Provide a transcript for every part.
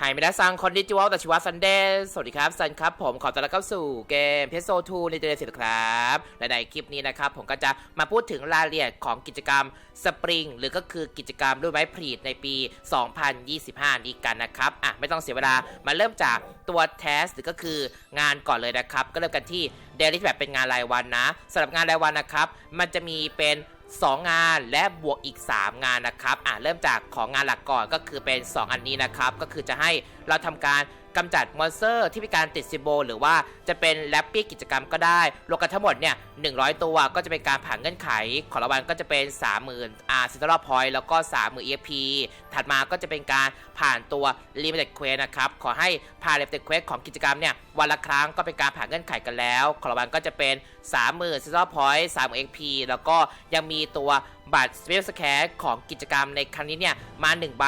ไฮมินาซังคอนดิจิวอลตชิวะซันเดย์สวัสดีครับซันครับผมขอต้อนรับเข้าสู่เกมเพโซ2ในเดือนสิครับและในคลิปนี้นะครับผมก็จะมาพูดถึงรายละเอียดของกิจกรรมสปริงหรือก็คือกิจกรรมด้วยไม้ผลิตในปี 2025 นี้กันนะครับอะไม่ต้องเสียเวลามาเริ่มจากตัวแทสหรือก็คืองานก่อนเลยนะครับ ก็เริ่มกันที่เดลิทแบบเป็นงานรายวันนะสำหรับงานรายวันนะครับ มันจะมีเป็น 2 งานและบวกอีก 3 งานนะครับอะเริ่มจากของงานหลักก่อนก็คือเป็น 2 อันนี้นะครับ ก็คือจะให้ เราทำการกำจัดมอนสเตอร์ที่มีการติดซิโบหรือว่าจะเป็นแรปปี้กิจกรรมก็ได้รวมกันทั้งหมดเนี่ย100 ตัวก็จะเป็นการผ่านเงื่อนไข ของรางวัลก็จะเป็น 30,000อ่าซิตลพอยต์แล้วก็ 30,000 EXP ถัดมาก็จะเป็นการผ่านตัว Limited Quest นะครับ ขอให้ผ่าน Limited Quest ของกิจกรรมเนี่ยวันละครั้งก็เป็นการผ่านเงื่อนไขกันแล้ว ของรางวัลก็จะเป็น 30,000ซิตลพอยต์30,000 EXP แล้วก็ยังมีตัว บัตร Special Scan ของกิจกรรมในครั้งนี้เนี่ย มา 1 ใบ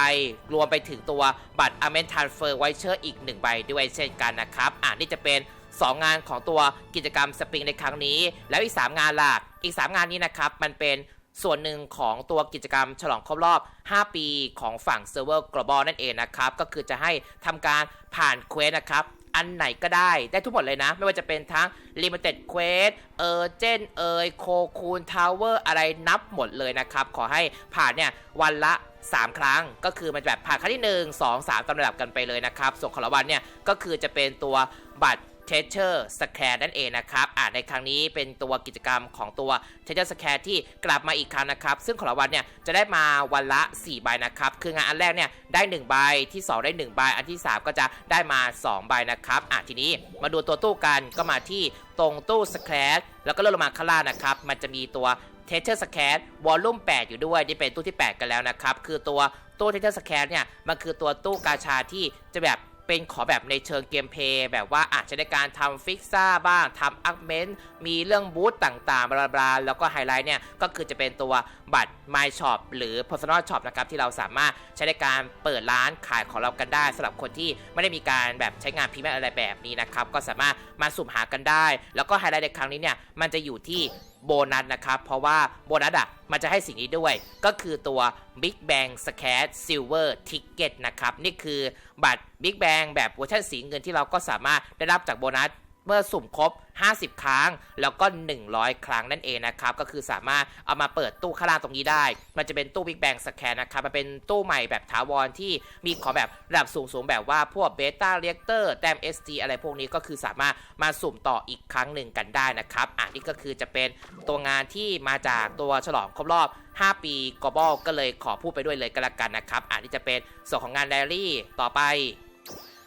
รวมไปถึงตัวบัตร a m e n Transfer Voucher อีก 1 ใบด้วยเช่นกันนะครับ อ่านี่จะเป็น 2 งานของตัวกิจกรรมสปริงในครั้งนี้ แล้วอีก 3 งานหล่ะอีก 3 งานนี้นะครับ มันเป็นส่วนหนึ่งของตัวกิจกรรมฉลองครบรอบ 5 ปีของฝั่งเซิร์ฟเวอร์ global นั่นเองนะครับ ก็คือจะให้ทำการผ่านเควสนะครับ อันไหนก็ได้ ได้ทุกหมดเลยนะ ไม่ว่าจะเป็นทั้ง Limited Quest เออเจนเอยโคคูนทาวเวอร์อะไรนับหมดเลยนะครับ ขอให้ผ่านเนี่ยวันละ 3 ครั้ง ก็คือมันแบบผ่านครั้งที่ 1 2 3ตามระดับกันไปเลยนะครับ ส่วนของรางวัลเนี่ยก็คือจะเป็นตัวบัตร เทเชอร์สแคร์นั่นเองนะครับอ่าในครั้งนี้เป็นตัวกิจกรรมของตัวเทเชอร์สแคร์ที่กลับมาอีกครั้งนะครับ ซึ่งของรางวัลเนี่ยจะได้มาวันละ 4 ใบนะครับ คืองานอันแรกเนี่ยได้ 1 ใบที่ 2 ได้ 1 ใบ อันที่ 3 ก็จะได้มา 2 ใบนะครับอ่าทีนี้มาดูตัวตู้กันก็มาที่ตรงตู้สแคร์แล้วก็เลื่อนลงมาข้างล่างนะครับ มันจะมีตัวเทเชอร์สแคร์วอลลุ่ม8 อยู่ด้วย นี่เป็นตู้ที่ 8 กันแล้วนะครับ คือตัวตู้เทเชอร์สแคร์เนี่ย มันคือตัวตู้กาชาที่จะแบบ เป็นขอแบบในเชิงเกมเพลย์แบบว่าอาจจะในการทำฟิกซ่าบ้างทำอัพเมนต์มีเรื่องบูธต่างๆบลาบลาแล้วก็ไฮไลท์เนี่ยก็คือจะเป็นตัวบัตร My Shop หรือ Personal Shop นะครับที่เราสามารถใช้ในการเปิดร้านขายของเรากันได้สำหรับคนที่ไม่ได้มีการแบบใช้งานพรีเมียมอะไรแบบนี้นะครับก็สามารถมาสุ่มหากันได้ แล้วก็ไฮไลท์ในครั้งนี้เนี่ยมันจะอยู่ที่โบนัสนะครับ เพราะว่าโบนัสอะมันจะให้สิ่งนี้ด้วย ก็คือตัว Big Bang s c a t Silver Ticket นะครับ นี่คือบัตร Big Bang แบบเวอร์ชันสีเงินที่เราก็สามารถได้รับจากโบนัส เมื่อสุ่มครบ 50 ครั้ง แล้วก็ 100 ครั้งนั่นเองนะครับ ก็คือสามารถเอามาเปิดตู้ข้างล่างตรงนี้ได้ มันจะเป็นตู้ Big Bang Scan นะครับ มันเป็นตู้ใหม่แบบถาวรที่มีของแบบระดับสูงๆ แบบว่าพวก Beta Reactor แต้ม SG อะไรพวกนี้ก็คือสามารถมาสุ่มต่ออีกครั้งหนึ่งกันได้นะครับ อะนี่ก็คือจะเป็นตัวงานที่มาจากตัวฉลองครบรอบ 5 ปี Global ก็เลยขอพูดไปด้วยเลยก็แล้วกันนะครับ อะนี่จะเป็นส่วนของงานแรลี่ต่อไป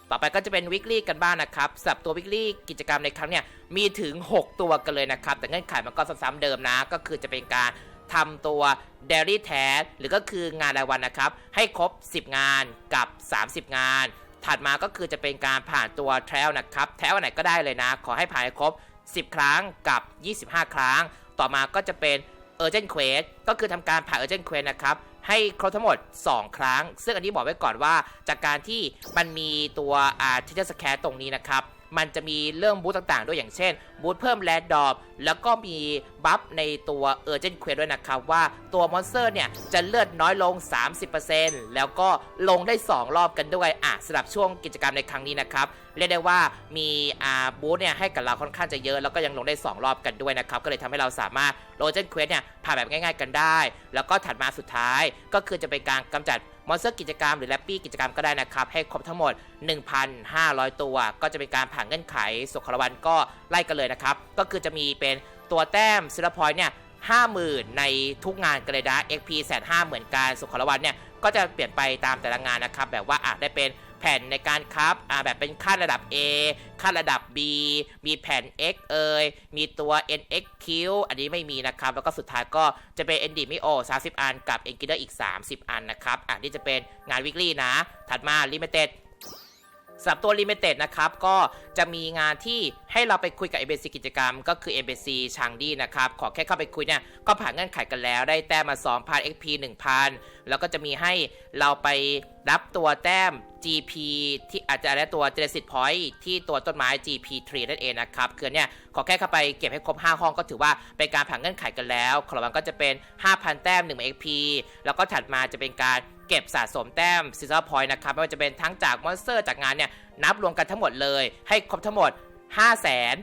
ต่อไปก็จะเป็นวิกฤตกันบ้างนะครับสำหรับตัววิกฤตกิจกรรมในครั้งเนี่ยมีถึง 6 ตัวกันเลยนะครับ แต่เงื่อนไขมันก็ซ้ำๆเดิมนะ ก็คือจะเป็นการทำตัว Daily Task หรือก็คืองานรายวันนะครับ ให้ครบ 10 งานกับ 30 งาน ถัดมาก็คือจะเป็นการผ่านตัว Trail นะครับแทลไหนก็ได้เลยนะ ขอให้ผ่านครบ 10 ครั้งกับ 25 ครั้ง ต่อมาก็จะเป็น Urgent Quest ก็คือทำการผ่าน Urgent Quest นะครับ ให้ครบทั้งหมด 2 ครั้ง ซึ่งอันนี้บอกไว้ก่อนว่า จากการที่มันมีตัวอาร์ทิเจอร์สแคตรงนี้นะครับมันจะมีเรื่องบูธต่างๆ ด้วยอย่างเช่น บูธเพิ่มแรดดอปแล้วก็มีบัฟในตัว Urgent Quest ด้วยนะครับ ว่าตัวมอนสเตอร์เนี่ย จะเลือดน้อยลง 30%แล้วก็ลงได้ 2 รอบกันด้วย อะสำหรับช่วงกิจกรรมในครั้งนี้นะครับ เรียกได้ว่ามีอาบูธเนี่ยให้กับเราค่อนข้างจะเยอะ แล้วก็ยังลงได้ 2 รอบกันด้วยนะครับ ก็เลยทำให้เราสามารถโรเจนเควสเนี่ยผ่านแบบง่ายๆกันได้ แล้วก็ถัดมาสุดท้ายก็คือจะเป็นการกำจัดมอนสเตอร์กิจกรรมหรือแรปปี้กิจกรรมก็ได้นะครับ ให้ครบทั้งหมด 1,500 ตัว ก็จะเป็นการผ่านเงื่อนไขสุขรวันก็ไล่กันเลยนะครับ ก็คือจะมีเป็นตัวแต้มซิลพอยต์เนี่ย50,000ในทุกงานกันเลยนะ XP แสนห้าเหมือนกันสุขรวันเนี่ยก็จะเปลี่ยนไปตามแต่ละงานนะครับ แบบว่าอาจได้เป็น แผ่นในการครับอ่าแบบเป็นขั้นระดับ A ขั้นระดับ B มีแผ่น X เอยมีตัว NXQ อันนี้ไม่มีนะครับ แล้วก็สุดท้ายก็จะเป็น ND m i o 30 อัน กับ e n g i d e r อีก 30 อันนะครับอะนี่จะเป็นงานวิกฤตนะ ถัดมา Limited สำหรับตัว Limited นะครับ ก็จะมีงานที่ให้เราไปคุยกับ MBC กิจกรรม ก็คือ MBC ชางดีนะครับ ขอแค่เข้าไปคุยเนี่ยก็ผ่านเงื่อนไขกันแล้ว ได้แต้มมา2,000 XP 1,000 แล้วก็จะมีให้เราไปรับตัวแต้ม GP ที่อาจจะได้ตัวเจเนซิตพอยที่ตัวต้นไม้ GP 3 นั่นเองนะครับคือเนี่ยขอแค่เข้าไปเก็บให้ครบ 5 ห้องก็ถือว่าเป็นการผ่านเงื่อนไขกันแล้วขอรางวัลก็จะเป็น 5,000 แต้ม1 XP แล้วก็ถัดมาจะเป็นการเก็บสะสมแต้มซิซอร์พอยต์นะครับไม่ว่าจะเป็นทั้งจากมอนสเตอร์จากงานเนี่ย นับรวมกันทั้งหมดเลย ให้ครบทั้งหมด 5 0 0 0 0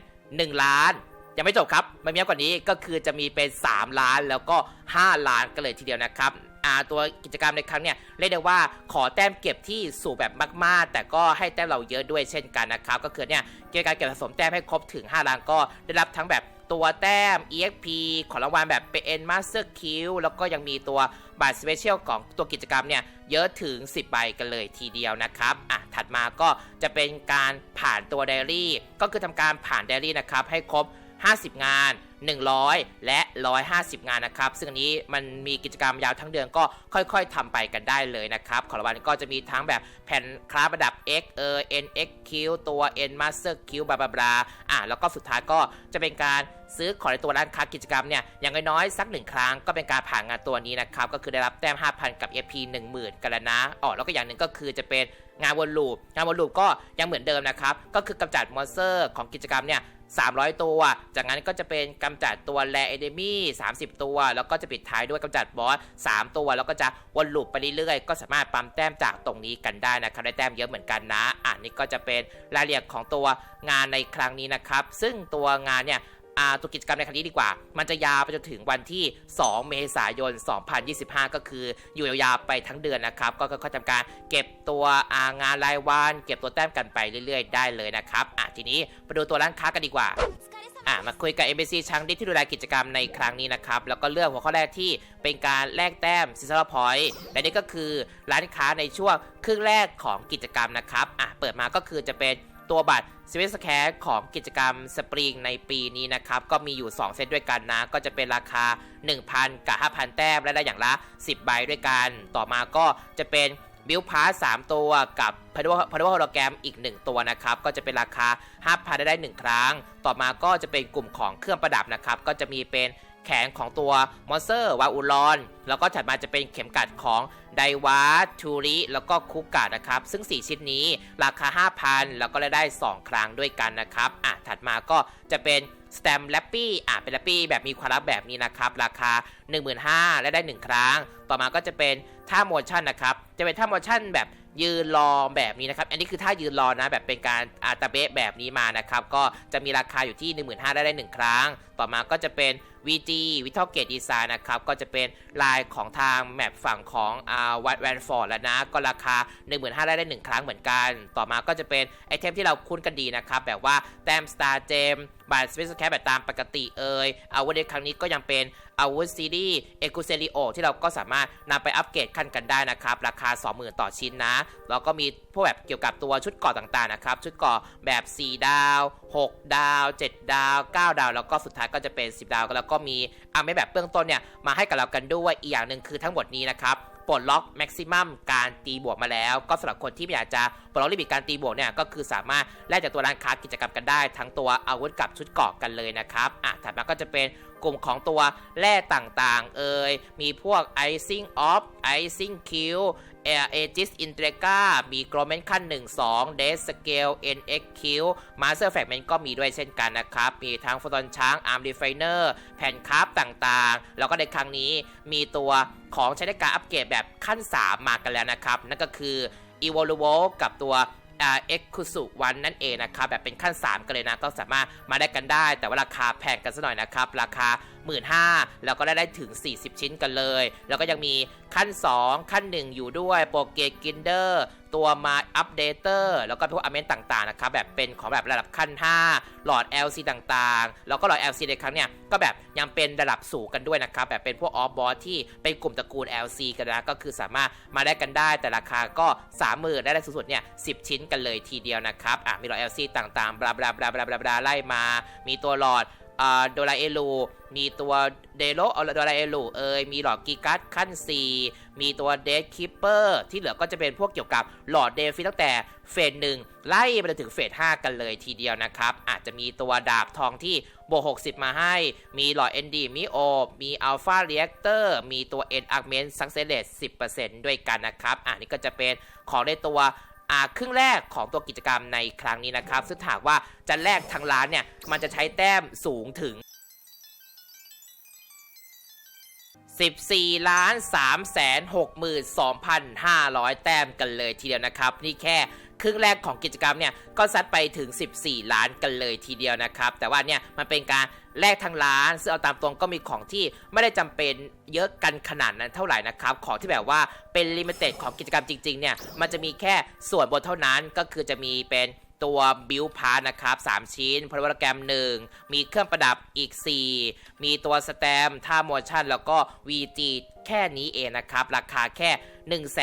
0 1ล้าน ยังไม่จบครับมันมีมากกว่านี้ก็คือจะมีเป็น 3 ล้านแล้วก็ 5 ล้านกันเลยทีเดียวนะครับอาตัวกิจกรรมในครั้งเนี่ยเรียกได้ว่าขอแต้มเก็บที่สูงแบบมากๆ แต่ก็ให้แต้มเราเยอะด้วยเช่นกันนะครับ ก็คือเนี่ยเกี่ยวกับการเก็บสะสมแต้มให้ครบถึง 5 ล้านก็ได้รับทั้งแบบ ตัวแต้ม EXP ของรางวัลแบบเป็น Master Q แล้วก็ยังมีตัวบัตรสเปเชียลของตัวกิจกรรมเนี่ย เยอะถึง 10 ใบกันเลยทีเดียวนะครับ อะ ถัดมาก็จะเป็นการผ่านตัวไดอารี่ ก็คือทำการผ่านไดอารี่นะครับ ให้ครบ 50 งาน 100 และ 150 งานนะครับ ซึ่งอันนี้มันมีกิจกรรมยาวทั้งเดือนก็ค่อยๆทำไปกันได้เลยนะครับของรางวัลก็จะมีทั้งแบบแผ่นคลาสระดับ X เออ NXQ ตัว N Master Q บลาบลาบลาอะแล้วก็สุดท้ายก็จะเป็นการซื้อของในตัวร้านค้ากิจกรรมเนี่ยอย่างน้อยๆสักหนึ่งครั้งก็เป็นการผ่านงานตัวนี้นะครับ ก็คือได้รับแต้ม 5,000 กับ FP 10,000 กันแล้วนะอ๋อแล้วก็อย่างหนึ่งก็คือจะเป็นงานวนลูปงานวนลูปก็ยังเหมือนเดิมนะครับ ก็คือกำจัดมอนสเตอร์ของกิจกรรมเนี่ย 300 ตัว จากนั้นก็จะเป็นกำจัดตัวแรเอเดมี่30 ตัว แล้วก็จะปิดท้ายด้วยกำจัดบอส 3 ตัว แล้วก็จะวนลูปไปเรื่อยๆ ก็สามารถปั๊มแต้มจากตรงนี้กันได้นะครับ ได้แต้มเยอะเหมือนกันนะ อะนี่ก็จะเป็นรายละเอียดของตัวงานในครั้งนี้นะครับ ซึ่งตัวงานเนี่ย ตัวกิจกรรมในครั้งนี้ดีกว่า มันจะยาวไปจนถึงวันที่ 2 เมษายน 2025 ก็คืออยู่ยาวๆไปทั้งเดือนนะครับ ก็ค่อยๆทำการเก็บตัวางานรายวันเก็บตัวแต้มกันไปเรื่อย ๆ ได้เลยนะครับอะทีนี้มาดูตัวร้านค้ากันดีกว่าอะมาคุยกับ MBC ชังดิที่ดูแลกิจกรรมในครั้งนี้นะครับ แล้วก็เลือกหัวข้อแรกที่เป็นการแลกแต้มซิซ o พอยต์และนี่ก็คือร้านค้าในช่วงครึ่งแรกของกิจกรรมนะครับอะเปิดมาก็คือจะเป็น ตัวบัตรสวิสแคร์ของกิจกรรมสปริงในปีนี้นะครับ ก็มีอยู่ 2 เซตด้วยกันนะ ก็จะเป็นราคา 1,000 กับ 5,000 แต้ม และได้อย่างละ 10 ใบด้วยกัน ต่อมาก็จะเป็นบิลพาร์ส3ตัวกับพาร์ดพาร์ดโฮโลแกรมอีก 1 ตัวนะครับ ก็จะเป็นราคา 5,000 ได้ได้ 1 ครั้ง ต่อมาก็จะเป็นกลุ่มของเครื่องประดับนะครับ ก็จะมีเป็น แขนของตัวมอนสเซอร์วาอูลอน แล้วก็ถัดมาจะเป็นเข็มกัดของไดวาทูริ แล้วก็คุกกะนะครับ ซึ่ง 4 ชิ้นนี้ราคา 5,000 แล้วก็ได้ได้ 2 ครั้งด้วยกันนะครับ อะ ถัดมาก็จะเป็นสแตมแลปปี้ อะ เป็นแลปปี้แบบมีความลับแบบนี้นะครับ ราคา 15,000 และได้ 1 ครั้ง ต่อมาก็จะเป็นท่าโมชั่นนะครับ จะเป็นท่าโมชั่นแบบยืนรอแบบนี้นะครับ อันนี้คือท่ายืนรอนะแบบเป็นการอาตาเบะแบบนี้มานะครับ ก็จะมีราคาอยู่ที่ 15,000 ได้ได้ 1 ครั้ง ต่อมาก็จะเป็น VG วิทอเกตดีไซน์นะครับ ก็จะเป็นลายของทางแมปฝั่งของอ่าวัดแวนฟอร์ดแล้วนะ ก็ราคา 15,000ได้ได้ 1 ครั้งเหมือนกัน ต่อมาก็จะเป็นไอเทมที่เราคุ้นกันดีนะครับ แบบว่าแต้มสตาร์เจมบัตรสเปซแคปแบบตามปกติเอ่ยอาวุธในครั้งนี้ก็ยังเป็นอาวุธซีรีส์เอกุเซริโอที่เราก็สามารถนำไปอัปเกรดขั้นกันได้นะครับ ราคา 20,000 ต่อชิ้นนะ แล้วก็มีพวกแบบเกี่ยวกับตัวชุดเกาะต่างๆนะครับ ชุดเกาะแบบ 4 ดาว 6 ดาว 7 ดาว 9 ดาว แล้วก็สุดท้ายก็จะเป็น 10 ดาวแล้วก็มีอาเม่แบบเบื้องต้นเนี่ยมาให้กับเรากันด้วยอีกอย่างหนึ่งคือทั้งหมดนี้นะครับปลดล็อกแม็กซิมัมการตีบวกมาแล้ว ก็สำหรับคนที่ไม่อยากจะปลดล็อกลิมิตการตีบวกเนี่ยก็คือสามารถแลกจากตัวร้านค้ากิจกรรมกันได้ ทั้งตัวอาวุธกับชุดเกราะกันเลยนะครับอะถัดมาก็จะเป็นกลุ่มของตัวแร่ต่างๆ เอ่ย มีพวก Icing of Icing Q เอเอจิสอินเทรกามีโกลเมนขั้น 1 2 d e s c a l e NXQ Master Fragment ก็มีด้วยเช่นกันนะครับ มีทั้งฟอตอนช้าง Arm Refiner แผ่นคราฟต่างๆ แล้วก็ในครั้งนี้มีตัวของใช้ในการอัปเกรดแบบขั้น 3 มากันแล้วนะครับ นั่นก็คือ Evolvo กับตัวเอ็กคุสุวันนั่นเองนะครับแบบเป็นขั้น 3 กันเลยนะ ก็สามารถมาได้กันได้ แต่ว่าราคาแพงกันซะหน่อยนะครับ ราคา 15,000แล้วก็ได้ได้ถึง 40 ชิ้นกันเลย แล้วก็ยังมีขั้น 2 ขั้น 1 อยู่ด้วยโปรเกกินเดอร์ตัวมาอัปเดเตอร์แล้วก็พวกอเมนต่างๆนะครับแบบเป็นของแบบระดับขั้น 5 หลอด LC ต่างๆ แล้วก็หลอด LC ในครั้งเนี้ยก็แบบยังเป็นระดับสูงกันด้วยนะครับ แบบเป็นพวกออฟบอสที่เป็นกลุ่มตระกูล LC กันนะก็คือสามารถมาได้กันได้ แต่ราคาก็30,000ได้ได้สูงสุดเนี่ย10ชิ้นกันเลยทีเดียวนะครับอะมีหลอด LC ต่างๆบลาบลาบลาบลาบลาไล่มา มีตัวหลอด โดราเอลูมีตัวเดโลโดราเอลูเอยมีหลอดกีกัสขั้น 4 มีตัวเดดคิปเปอร์ที่เหลือก็จะเป็นพวกเกี่ยวกับหลอดเดฟิตั้งแต่เฟสหนึ่งไล่ไปจนถึงเฟส5กันเลยทีเดียวนะครับ อาจจะมีตัวดาบทองที่โบวก60 มาให้ มีหลอด ND มิโอ มีอัลฟาเรียกเตอร์มีตัว N Augment Success Rate 10%ด้วยกันนะครับ อ่านี่ก็จะเป็นของในตัว ครึ่งแรกของตัวกิจกรรมในครั้งนี้นะครับ ซึ่งถามว่าจะแลกทางร้านเนี่ยมันจะใช้แต้มสูงถึง 14ล้าน3แสน62,500 แต้มกันเลยทีเดียวนะครับ นี่แค่ครึ่งแรกของกิจกรรมเนี่ยก็ซัดไปถึง 14 ล้านกันเลยทีเดียวนะครับ แต่ว่าเนี่ยมันเป็นการแลกทางร้าน ซึ่งเอาตามตรงก็มีของที่ไม่ได้จำเป็นเยอะกันขนาดนั้นเท่าไหร่นะครับ ของที่แบบว่าเป็นลิมิเต็ดของกิจกรรมจริงๆเนี่ยมันจะมีแค่ส่วนบนเท่านั้นก็คือจะมีเป็น ตัวบิลพาร์นะครับ 3 ชิ้นโปรแกรม 1 มีเครื่องประดับอีก 4 มีตัวสแตมท่าโมชั่น แล้วก็ VG แค่นี้เองนะครับ ราคาแค่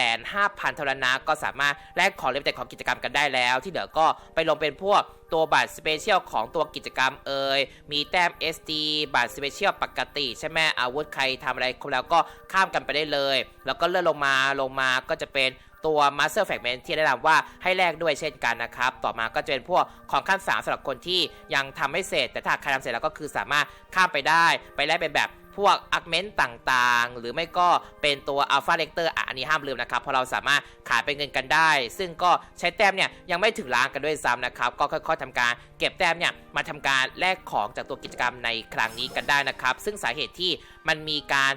15,000เท่านั้นนะก็สามารถแลกของเล่มแต่ของกิจกรรมกันได้แล้ว ที่เหลือก็ไปลงเป็นพวกตัวบัตรสเปเชียลของตัวกิจกรรมเอ่ยมีแต้ม SD บัตรสเปเชียลปกติ ใช่ไหมอาวุธใครทำอะไรครบแล้วก็ข้ามกันไปได้เลย แล้วก็เลื่อนลงมาลงมาก็จะเป็น ตัว Master Fragment ที่แนะนำว่าให้แลกด้วยเช่นกันนะครับ ต่อมาก็จะเป็นพวกของขั้น3สำหรับคนที่ยังทำไม่เสร็จ แต่ถ้าใครทำเสร็จแล้วก็คือสามารถข้ามไปได้ ไปแลกเป็นแบบพวกอักเมนต์ต่างๆ หรือไม่ก็เป็นตัว Alpha l e c t o r อะอันนี้ห้ามลืมนะครับ เพราะเราสามารถขายเป็นเงินกันได้ ซึ่งก็ใช้แต้มเนี่ยยังไม่ถึงล้านกันด้วยซ้ำนะครับ ก็ค่อยๆทำการเก็บแต้มเนี่ยมาทำการแลกของจากตัวกิจกรรมในครั้งนี้กันได้นะครับ ซึ่งสาเหตุที่มันมีการ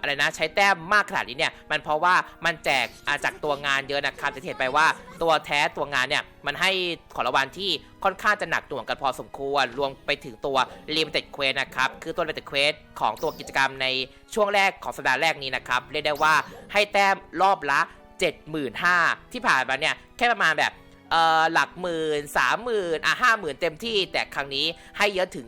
อะไรนะใช้แต้มมากขนาดนี้เนี่ยมันเพราะว่ามันแจกาจากตัวงานเยอะนะครับจะเห็นไปว่าตัวแท้ตัวงานเนี่ยมันให้ของรางวัลที่ค่อนข้างจะหนักหน่วงกันพอสมควร รวมไปถึงตัว Limited Quest นะครับ คือตัว Limited Quest ของตัวกิจกรรมในช่วงแรกของสัปดาห์แรกนี้นะครับ เรียกได้ว่าให้แต้มรอบละ 75,000 ที่ผ่านมาเนี่ย แค่ประมาณแบบ เอ่อหลักหมื่นสามหมื่นอะห้าหมื่นเต็มที่แต่ครั้งนี้ให้เยอะถึง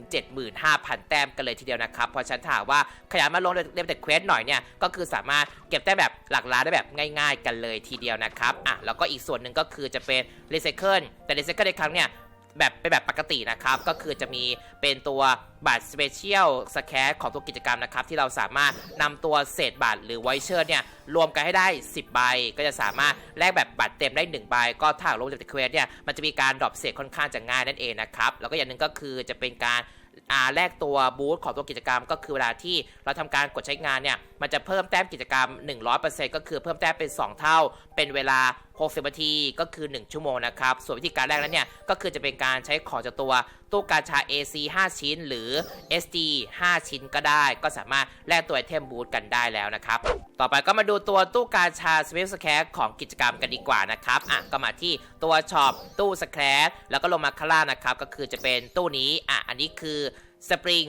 75,000 แต้มกันเลยทีเดียวนะครับ เพราะฉันถามว่าขยันมาลงเล่นแต่เควสหน่อยเนี่ยก็คือสามารถเก็บแต้มแบบหลักล้านได้แบบง่าย ๆ กันเลยทีเดียวนะครับอะแล้วก็อีกส่วนหนึ่งก็คือจะเป็นรีไซเคิลแต่รีไซเคิลในครั้งเนี่ยแบบเป็นแบบปกตินะครับ ก็คือจะมีเป็นตัวบัตรสเปเชียลสแครของตัวกิจกรรมนะครับ ที่เราสามารถนำตัวเศษบัตรหรือไวเชอร์เนี่ย รวมกันให้ได้ 10 ใบ ก็จะสามารถแลกแบบบัตรเต็มได้ 1 ใบ ก็ถ้าลงจากเควสเนี่ย มันจะมีการดรอปเศษค่อนข้างจะง่ายนั่นเองนะครับ แล้วก็อย่างหนึ่งก็คือจะเป็นการอาแลกตัวบูธของตัวกิจกรรมก็คือเวลาที่เราทำการกดใช้งานเนี่ย มันจะเพิ่มแต้มกิจกรรม 100%ก็คือเพิ่มแต้มเป็น 2 เท่า เป็นเวลา 60นาทีก็คือ 1 ชั่วโมงนะครับ ส่วนวิธีการแรกนั้นเนี่ย ก็คือจะเป็นการใช้ของจากตัว ตู้กาชา AC 5 ชิ้น หรือ SD 5 ชิ้นก็ได้ ก็สามารถแลกตัวไอเทมบูธกันได้แล้วนะครับ ต่อไปก็มาดูตัวตู้กาชาสวิฟสแครของกิจกรรมกันดีกว่านะครับอะก็มาที่ตัวช็อปตู้สแครแล้วก็ลงมาข้างล่างนะครับ ก็คือจะเป็นตู้นี้อะอันนี้คือ Spring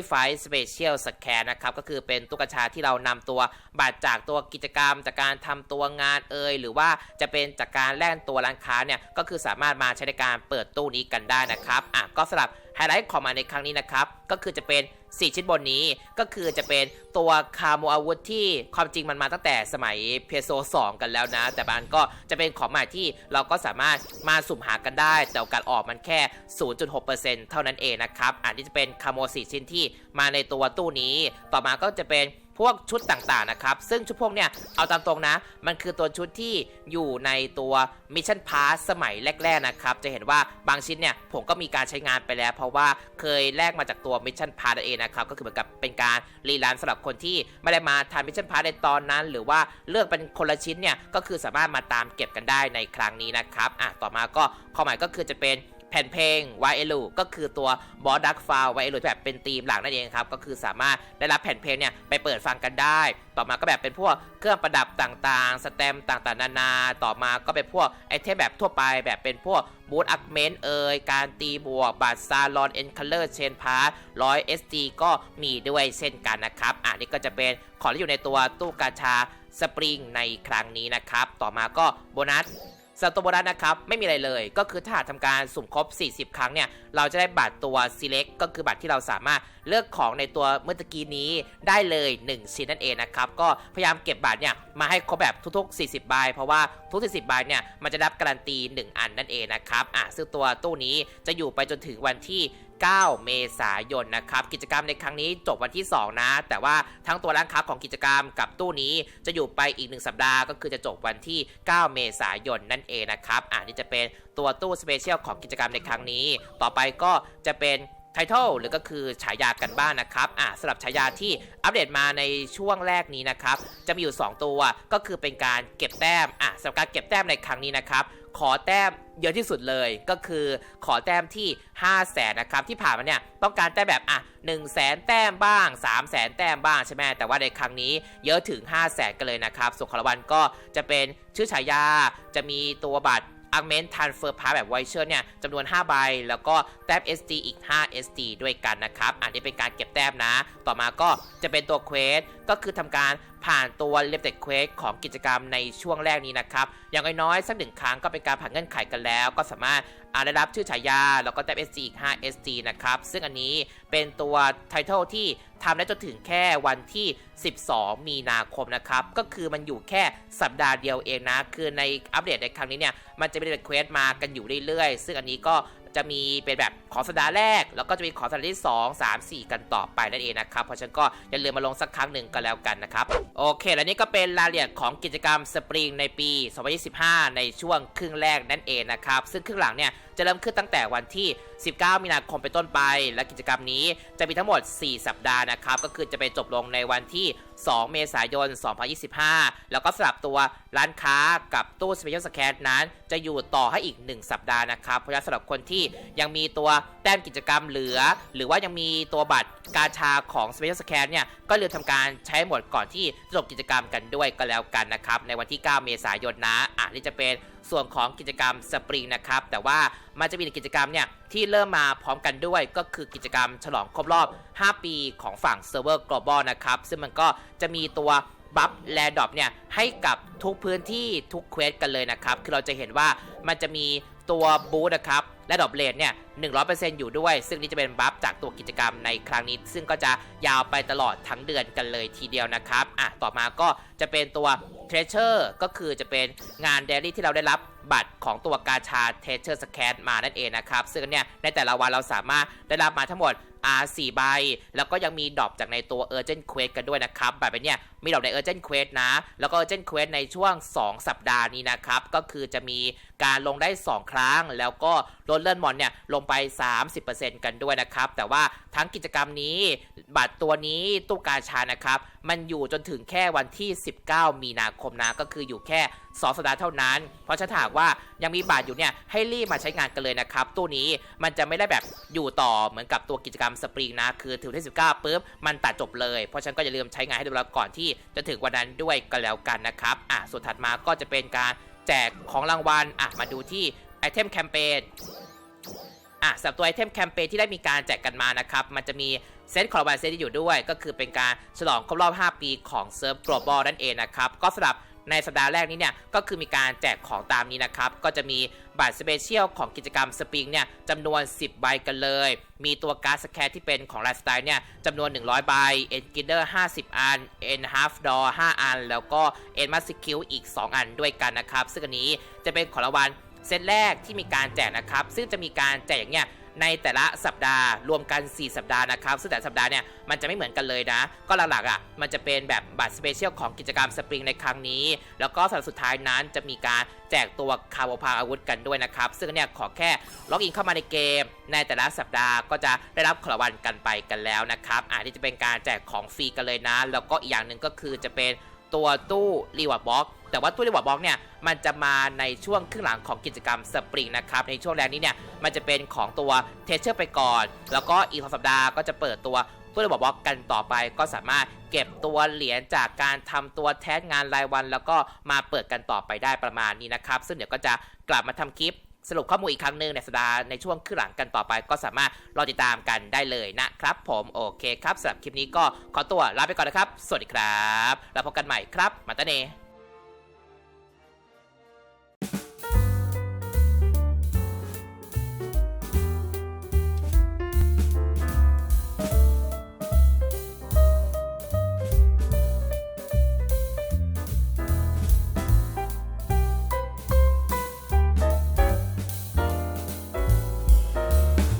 25 Special Scan นะครับก็คือเป็นตุ๊กชาที่เรานำตัวบัตรจากตัวกิจกรรม จากการทำตัวงานเอ่ยหรือว่าจะเป็นจากการแล่นตัวร้านค้าเนี่ยก็คือสามารถมาใช้ในการเปิดตู้นี้กันได้นะครับอะก็สำหรับไฮไลท์ของมาในครั้งนี้นะครับก็คือจะเป็น 4 ชิ้นบนนี้ก็คือจะเป็นตัวคาโมอาวุธที่ความจริงมันมาตั้งแต่สมัยเพโซ2กันแล้วนะ แต่มันก็จะเป็นของใหม่ที่เราก็สามารถมาสุ่มหากันได้ แต่การออกมันแค่ 0.6%เท่านั้นเองนะครับอันนี้จะเป็นคาโม4ชิ้นที่มาในตัวตู้นี้ ต่อมาก็จะเป็น พวกชุดต่างๆนะครับ ซึ่งชุดพวกเนี่ยเอาตามตรงนะ มันคือตัวชุดที่อยู่ในตัวมิชชั่นพาสสมัยแรกๆนะครับ จะเห็นว่าบางชิ้นเนี่ยผมก็มีการใช้งานไปแล้ว เพราะว่าเคยแลกมาจากตัวมิชชั่นพาสเองนะครับ ก็คือเหมือนกับเป็นการรีลันสำหรับคนที่ไม่ได้มาทานมิชชั่นพาสในตอนนั้น หรือว่าเลือกเป็นคนละชิ้นเนี่ยก็คือสามารถมาตามเก็บกันได้ในครั้งนี้นะครับอะต่อมาก็ข้อหมายก็คือจะเป็น แผ่นเพลงวายเอลูก็คือตัวบอสดักฟาววายเอลูแบบเป็นธีมหลักนั่นเองครับ ก็คือสามารถได้รับแผ่นเพลงเนี่ยไปเปิดฟังกันได้ ต่อมาก็แบบเป็นพวกเครื่องประดับต่างๆ สแตมต่างๆ นานา ต่อมาก็เป็นพวกไอเทมแบบทั่วไปแบบเป็นพวกบูทอักเมนเอยการตีบวกบัตรซาลอนเอ็นคัลเลอร์เชนพาร์ร้อยเอสดีก็มีด้วยเช่นกันนะครับอะนี่ก็จะเป็นของที่อยู่ในตัวตู้กาชาสปริงในครั้งนี้นะครับ ต่อมาก็โบนัส สำหรับตัวโบนัสนะครับไม่มีอะไรเลย ก็คือถ้าหากทำการสุ่มครบ 40 ครั้งเนี่ยเราจะได้บัตรตัว select ก็คือบัตรที่เราสามารถเลือกของในตัวเมื่อตะกี้นี้ได้เลย1ชิ้นนั่นเองนะครับก็พยายามเก็บบัตรเนี่ยมาให้ครบแบบทุกๆ 40 ใบ เพราะว่าทุก 40 ใบเนี่ยมันจะรับการันตี 1 อันนั่นเองนะครับอะซึ่งตัวตู้นี้จะอยู่ไปจนถึงวันที่ 9 เมษายนนะครับกิจกรรมในครั้งนี้จบวันที่ 2 นะ แต่ว่าทั้งตัวร้านค้าของกิจกรรมกับตู้นี้จะอยู่ไปอีก 1 สัปดาห์ก็คือจะจบวันที่ 9 เมษายนนั่นเองนะครับอ่านี่จะเป็นตัวตู้สเปเชียลของกิจกรรมในครั้งนี้ ต่อไปก็จะเป็นไททอลหรือก็คือฉายากันบ้านนะครับ อ่าสำหรับฉายาที่อัปเดตมาในช่วงแรกนี้นะครับ จะมีอยู่ 2 ตัว ก็คือเป็นการเก็บแต้ม อะสำหรับการเก็บแต้มในครั้งนี้นะครับ ขอแต้มเยอะที่สุดเลยก็คือขอแต้มที่ 5 0 0แสนนะครับที่ผ่านมาเนี่ยต้องการแต้มแบบอะ1 0 0 0 0แสนแต้มบ้าง 3 0 0แสนแต้มบ้างใช่ไหมแต่ว่าในครั้งนี้เยอะถึง 5 0 0แสนกันเลยนะครับสุของรางวัลก็จะเป็นชื่อฉายาจะมีตัวบัตร a r g m e n t Transfer Pass แบบไวเชอร์เนี่ยจำนวน 5 ใบ แล้วก็แต้ม SD อีก 5 SD ด้วยกันนะครับ อันนี้เป็นการเก็บแต้มนะ ต่อมาก็จะเป็นตัวเควสก็คือทำการผ่านตัวเลเ e ตเควสของกิจกรรมในช่วงแรกนี้นะครับ อย่างน้อยๆสักหนึ่งครั้งก็เป็นการผ่านเงื่อนไขกันแล้ว ก็สามารถอาได้รับชื่อฉายา แล้วก็แต้ม SD อีก 5 SD นะครับ ซึ่งอันนี้เป็นตัวไททอลที่ ทำได้จนถึงแค่วันที่ 12 มีนาคมนะครับ ก็คือมันอยู่แค่สัปดาห์เดียวเองนะ คือในอัปเดตในครั้งนี้เนี่ย มันจะเป็นเควสมากันอยู่เรื่อยๆ ซึ่งอันนี้ก็จะมีเป็นแบบขอสัปดาห์แรก แล้วก็จะมีขอสัปดาห์ที่ 2 3 4 กันต่อไปนั่นเองนะครับ เพราะฉะนั้นก็อย่าลืมมาลงสักครั้งหนึ่งก็แล้วกันนะครับ โอเค และนี่ก็เป็นรายละเอียดของกิจกรรมสปริงในปี 2025 ในช่วงครึ่งแรกนั่นเองนะครับ ซึ่งครึ่งหลังเนี่ย จะเริ่มขึ้นตั้งแต่วันที่ 19 มีนาคมเป็นต้นไป และกิจกรรมนี้จะมีทั้งหมด 4 สัปดาห์นะครับ ก็คือจะไปจบลงในวันที่ 2 เมษายน 2025 แล้วก็สลับตัวร้านค้ากับตู้สเปเชียลสแคนนั้น จะอยู่ต่อให้อีก 1 สัปดาห์นะครับ เพราะฉะนั้นสำหรับคนที่ยังมีตัวแต้มกิจกรรมเหลือ หรือว่ายังมีตัวบัตรกาชาของ Special Scan เนี่ย ก็ลืมทำการใช้หมดก่อนที่จะจบกิจกรรมกันด้วยก็แล้วกันนะครับ ในวันที่ 9 เมษายนนะ อะนี่จะเป็น ส่วนของกิจกรรมสปริงนะครับ แต่ว่ามันจะมีกิจกรรมเนี่ยที่เริ่มมาพร้อมกันด้วยก็คือกิจกรรมฉลองครบรอบ 5 ปีของฝั่งเซิร์ฟเวอร์ global นะครับ ซึ่งมันก็จะมีตัวบัฟแลดอปเนี่ยให้กับทุกพื้นที่ทุกเควสกันเลยนะครับ คือเราจะเห็นว่ามันจะมีตัวบูธนะครับ และดอปเลดเนี่ย 100%อยู่ด้วย ซึ่งนี่จะเป็นบัฟจากตัวกิจกรรมในครั้งนี้ ซึ่งก็จะยาวไปตลอดทั้งเดือนกันเลยทีเดียวนะครับ อะ ต่อมาก็จะเป็นตัว Treasure ก็คือจะเป็นงานเดลี่ที่เราได้รับ บัตรของตัวกาชา Treasure Scan มานั่นเองนะครับ ซึ่งเนี่ยในแต่ละวันเราสามารถได้รับมาทั้งหมด R 4ใบ แล้วก็ยังมีดรอปจากในตัว Urgent Quest กันด้วยนะครับ แบบนี้มีดรอปใน Urgent Quest นะ แล้วก็ Urgent Quest ในช่วง 2 สัปดาห์นี้นะครับ ก็คือจะมีการลงได้ 2 ครั้ง แล้วก็ลดเลื่อนมอนเนี่ยลงไป 30%กันด้วยนะครับ แต่ว่าทั้งกิจกรรมนี้บัตรตัวนี้ตู้กาชานะครับมันอยู่จนถึงแค่วันที่ 19 มีนาคมนะก็คืออยู่แค่ 2 สัปดาห์เท่านั้น เพราะฉะนั้นหากว่ายังมีบัตรอยู่เนี่ยให้รีบมาใช้งานกันเลยนะครับ ตู้นี้มันจะไม่ได้แบบอยู่ต่อเหมือนกับตัวกิจกรรมสปริงนะ คือถึงที่19ปุ๊บมันตัดจบเลย เพราะฉะนั้นก็อย่าลืมใช้งานให้ดูแล้วก่อนที่จะถึงวันนั้นด้วยก็แล้วกันนะครับอะส่วนถัดมาก็จะเป็นการแจกของรางวัลอะมาดูที่ไอเทมแคมเปญ อะสำหรับตัวไอเทมแคมเปญที่ได้มีการแจกกันมานะครับ มันจะมีเซตของรางวัลเซตที่อยู่ด้วย ก็คือเป็นการฉลองครบรอบ 5 ปีของเซิร์ฟ global นั่นเองนะครับ ก็สำหรับในสัปดาห์แรกนี้เนี่ย ก็คือมีการแจกของตามนี้นะครับ ก็จะมีบัตรสเปเชียลของกิจกรรมสปริงเนี่ยจำนวน 10 ใบกันเลย มีตัวการ์ดสแครที่เป็นของไลฟ์สไตล์เนี่ยจำนวน 100 ใบเอ็นกินเดอร์50 อันเอ็นฮาฟดอร์5อัน แล้วก็เอ็นมาสคิวอีก 2 อันด้วยกันนะครับ ซึ่งอันนี้จะเป็นของรางวัล เซตแรกที่มีการแจกนะครับ ซึ่งจะมีการแจกอย่างเงี้ยในแต่ละสัปดาห์รวมกัน 4 สัปดาห์นะครับ ซึ่งแต่สัปดาห์เนี่ยมันจะไม่เหมือนกันเลยนะ ก็หลักๆอะมันจะเป็นแบบบัตรสเปเชียลของกิจกรรมสปริงในครั้งนี้ แล้วก็สัปดาห์สุดท้ายนั้นจะมีการแจกตัวคาร์บพาอาวุธกันด้วยนะครับ ซึ่งเนี่ยขอแค่ล็อกอินเข้ามาในเกม ในแต่ละสัปดาห์ก็จะได้รับของรางวัลกันไปกันแล้วนะครับอ่านี่จะเป็นการแจกของฟรีกันเลยนะ แล้วก็อีกอย่างหนึ่งก็คือจะเป็นตัวตู้รีวอร์ดบ็อก แต่ว่าตู้รีวอร์ดบ็อกเนี่ยมันจะมาในช่วงครึ่งหลังของกิจกรรมสปริงนะครับในช่วงแรกนี้เนี่ยมันจะเป็นของตัวเทเชอร์ไปก่อน แล้วก็อีกสองสัปดาห์ก็จะเปิดตัวตู้รีวอร์ดบ็อกกันต่อไปก็สามารถเก็บตัวเหรียญจากการทำตัวแทสงานรายวัน แล้วก็มาเปิดกันต่อไปได้ประมาณนี้นะครับ ซึ่งเดี๋ยวก็จะกลับมาทำคลิปสรุปข้อมูลอีกครั้งหนึ่งในสัปดาห์ในช่วงครึ่งหลังกันต่อไป ก็สามารถรอติดตามกันได้เลยนะครับ ผมโอเคครับสำหรับคลิปนี้ก็ขอตัวลาไปก่อนนะครับ สวัสดีครับ แล้วพบกันใหม่ครับ มาตาเน